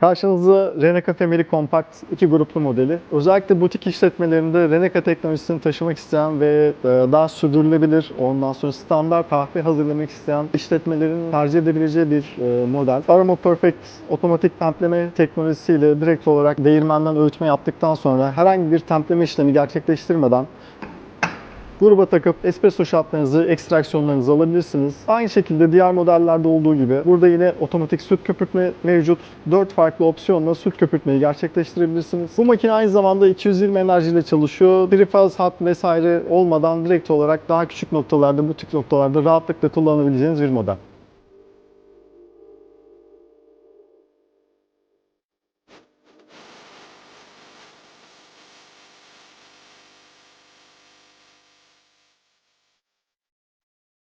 Karşınızda Renault Family Compact iki gruplu modeli. Özellikle butik işletmelerinde Renault teknolojisini taşımak isteyen ve e, daha sürdürülebilir, ondan sonra standart kahve hazırlamak isteyen işletmelerin tercih edebileceği bir e, model. Aroma Perfect otomatik templeme teknolojisiyle direkt olarak değirmenden öğütme yaptıktan sonra herhangi bir templeme işlemi gerçekleştirmeden Gruba takıp espresso shotlarınızı, ekstraksiyonlarınızı alabilirsiniz. Aynı şekilde diğer modellerde olduğu gibi burada yine otomatik süt köpürtme mevcut. 4 farklı opsiyonla süt köpürtmeyi gerçekleştirebilirsiniz. Bu makine aynı zamanda 220 enerjiyle çalışıyor. Trifaz hat vesaire olmadan direkt olarak daha küçük noktalarda, bu tip noktalarda rahatlıkla kullanabileceğiniz bir model.